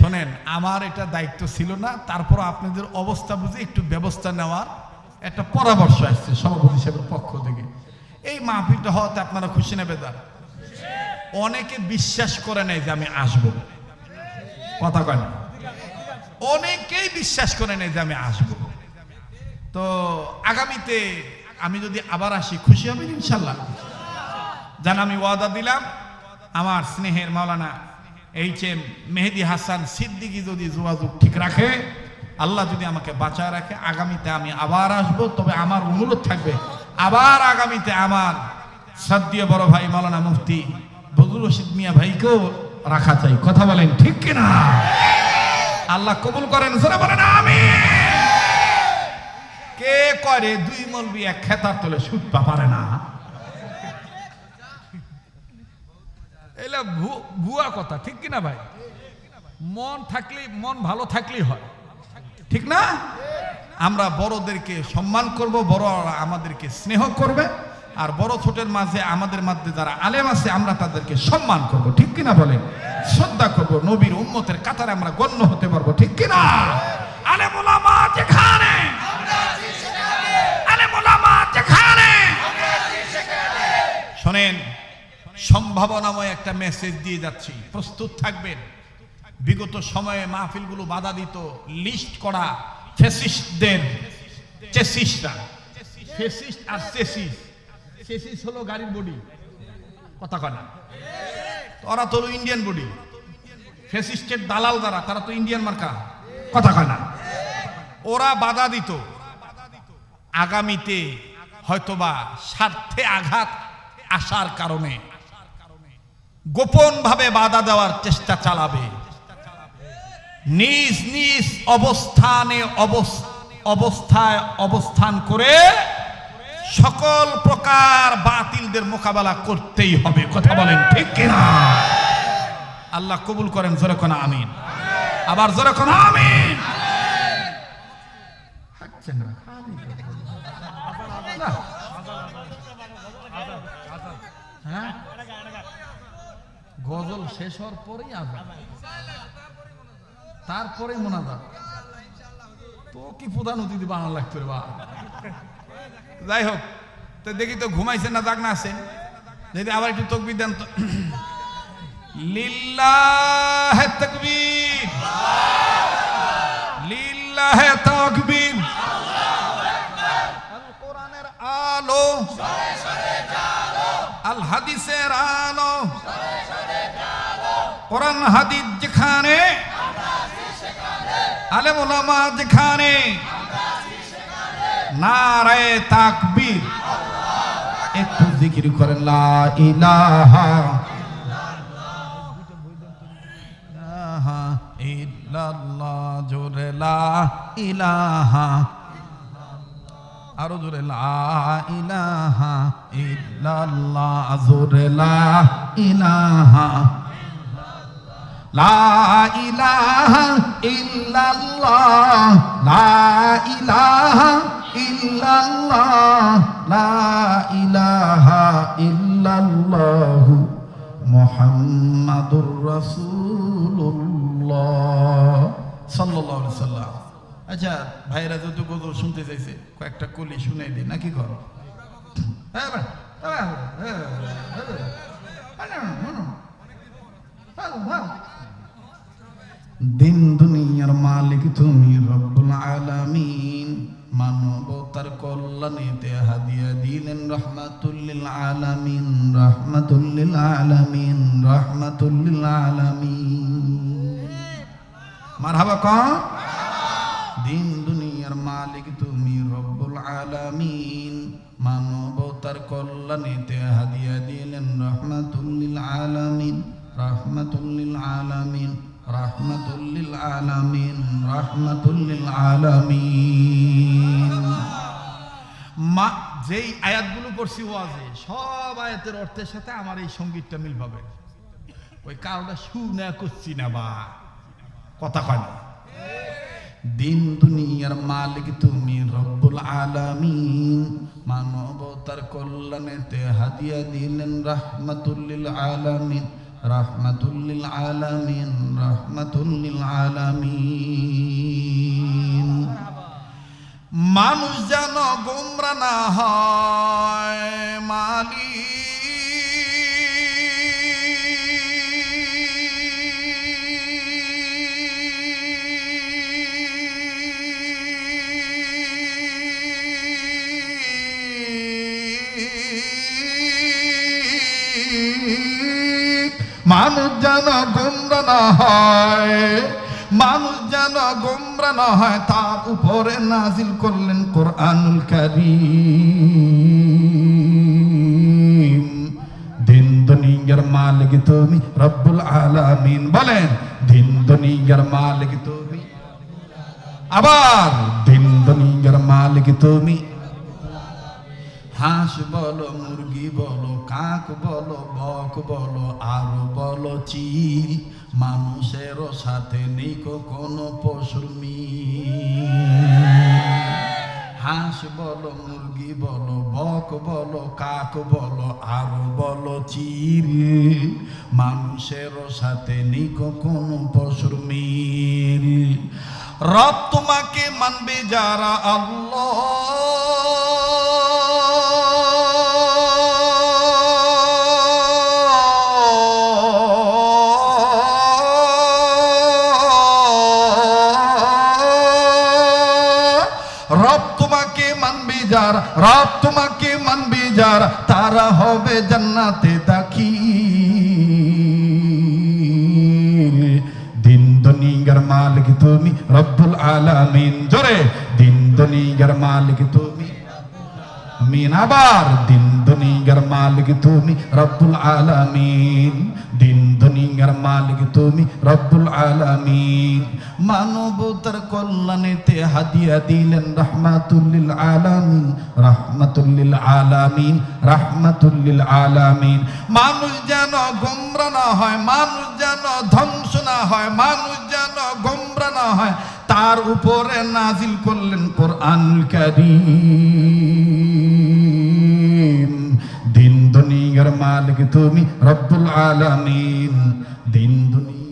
শোনেন, আমার এটা দায়িত্ব ছিল না, তারপর আপনাদের অবস্থা বুঝে একটু ব্যবস্থা নেওয়ার একটা পরামর্শ আসছে সভাপতি সাহেবের পক্ষ থেকে। এই মাহফিলটা হওয়াতে আপনারা খুশি নেবে দার অনেকে বিশ্বাস করে নেয় যে আমি আসব। কথা কয় না? অনেকেই বিশ্বাস করে নেয় যে আমি আসব। তো আগামীতে আমি যদি আবার আসি, খুশি হবেন ইনশাল্লাহ? জান, আমি ওয়াদা দিলাম, আমার স্নেহের মাওলানা এইচ এম মেহেদি হাসান সিদ্দিকি যদি যোগাযোগ ঠিক রাখে, আল্লাহ যদি আমাকে বাঁচায় রাখে, আগামীতে আমি আবার আসব, তবে আমার অনুরোধ থাকবে, আবার আগামীতে আমার সদ্য বড় ভাই মালানা মুফতি বদরুল রশিদ মিয়া ভাইকেও রাখা চাই। কথা বলেন ঠিক কিনা? আল্লাহ কবুল করেন সেটা বলেন আমি কে করে দুই মলবি এক খেতার তলে সুদ পারে না। এলা ভুয়া কথা, ঠিক কিনা ভাই? মন থাকলে মন ভালো থাকলেই হয়। ঠিক না? আমরা বড়দেরকে সম্মান করব, বড়রা আমাদেরকে স্নেহ করবে, আর বড় ছোটের মাঝে আমাদের মধ্যে যারা আলেম আছে, আমরা তাদেরকে সম্মান করব। ঠিক কিনা বলেন? শ্রদ্ধা করব। নবীর উম্মতের কাতারে আমরা গণ্য হতে পারব। ঠিক কিনা? আলেম ওলামা যেখানে? আলেম ওলামা যেখানে? শোনেন সম্ভাবনাময় একটা মেসেজ দিয়ে যাচ্ছি। প্রস্তুত থাকবেন। বিগত সময়ে মাহফিলগুলো বাধা দিত লিস্ট করা ফেসিস্টদের চেসিসরা ফেসিস্ট আর চেসিস চেসিস হলো গাড়ির বডি কথা কয় না। ওরা তো ইন্ডিয়ান বডি ফেসিস্টের দালাল যারা, তারা তো ইন্ডিয়ান মার্কা। কথা কয় না। ওরা বাধা দিত। আগামীতে হয়তোবা স্বার্থে আঘাত আসার কারণে। গোপনভাবে বাধা দেওয়ার চেষ্টা চালাবে। নিজ নিজ অবস্থানে অবস- অবস্থায় অবস্থান করে সকল প্রকার বাতিলদের মোকাবেলা করতেই হবে। কথা বলেন ঠিক কিনা? আল্লাহ কবুল করেন, জোরে আমিন। আবার জোরে আমিন। হ্যাঁ? গজল শেষ হওয়ার পরেই আজান তারপরে মোনাজাত। তো কি প্রধান অতিথি বানানো লাগতো রে বা? যাই হোক, তো দেখি তো ঘুমাইছেন না জাগ না আছেন? যদি আবার একটু তকবির দেন তো লিল্লাহ তকবীর। লিল্লাহ তকবীর। আলো। আল হাদিসের আলো। কোরআন, হাদিস যেখানে, আলেম ওলামা যেখানে, নারায়ে তাকবীর। একটু জিকির করেন, লা ইলাহা ইল্লাল্লাহ, জোরে লা ইলাহা। আরও জোরে, লা ইলাহা ইল্লাল্লাহ, জোরে লা ইলাহা। লা ইলাহা ইল্লাল্লাহ লা ইলাহা ইল্লাল্লাহ লা ইলাহা ইল্লাল্লাহ মুহাম্মাদুর রাসূলুল্লাহ সাল্লাল্লাহু আলাইহি আচ্ছা ভাইরা যত গজল শুনতে চাইছে কয়েকটা কলি শুনাই দিই নাকি হ্যাঁ ভাই, হ্যাঁ, হ্যাঁ, হ্যাঁ, হ্যাঁ, হ্যাঁ। দিন দুনিয়ার মালিক তুমি রব্বুল আলামিন। মানবতার কল্যাণেতে হাদিয়া দিলেন রহমাতুল্লিল আলামিন রহমাতুল্লিল আলামিন রহমাতুল্লিল আলামিন। মারহাবা কন দিন দুনিয়ার মালিক তুমি রব্বুল আলামিন। মানবতার কল্যাণেতে হাদিয়া দিলেন রহমাতুল্লিল আলামিন রহমাতুল্লিল আলামিন। রহমাতুল্লিল আলামিন রহমাতুল্লিল আলামিন। মা, যেই আয়াতগুলো পড়ছি ওয়াজে, সব আয়াতের অর্থের সাথে আমার এই সঙ্গীতটা মিল পাবে। ওই কারোটা শুনে করছি না বা কথা কয় না। দিন দুনিয়ার মালিক তুমি রব্বুল আলামিন। মানবতার কল্যাণেতে হাদিয়া দিলেন রহমাতুল্লিল আলামিন। রাহমাতুল্লিল আলমিন রাহমাতুল্লিল আলামিন মানুষ যেন গোমরা না হয় মালি মানুষ যেন গোমরা না হয়, মানুষ যেন গোমরা না হয়, তার উপরে নাজিল করলেন কোরআনুল কারীম। দিন দুনিয়ার মালিক তুমি রব্বুল আলামিন, বলেন, দিন দুনিয়ার মালিক তুমি আবার, দিন দুনিয়ার মালিক তুমি হাঁস বলো, মুরগি বলো, কাক বলো, বক বলো, আরও বলো চিল মানুষেরও সাথে নেই কোনো পশুর। হাঁস বলো, মুরগি বলো, বক বলো, কাক বলো, আরও বলো চিল মানুষেরও সাথে নেই কোনো পশুর মিল রব তোমাকে মানবে যারা আল্লাহ যারা, রব তোমাকে মানবে যার, তারা হবে জান্নাতে দাখি দিন দুনিয়ার মালিক তুমি, রব্বুল আলামিন। জোরে, দিন দুনিয়ার মালিক তুমি। আমিন, আবার দিন দুনিয়ার মালিক তুমি রব্বুল আলামিন। দিন দুনিয়ার মালিক তুমি রব্বুল আলামিন। মানবতার কল্যাণেতে হাদিয়া দিলেন রহমাতুল্লিল আলামিন রহমাতুল্লিল আলামিন রহমাতুল্লিল আলামিন। মানুষ যেন গোমরা না হয়, মানুষ যেন ধ্বংস না হয়, মানুষ যেন গোমরা না হয়, তার উপরে নাজিল করলেন কোরআনুল কারীম। মালিক তুমি রব্বুল আলামিন। দিন দুনিয়া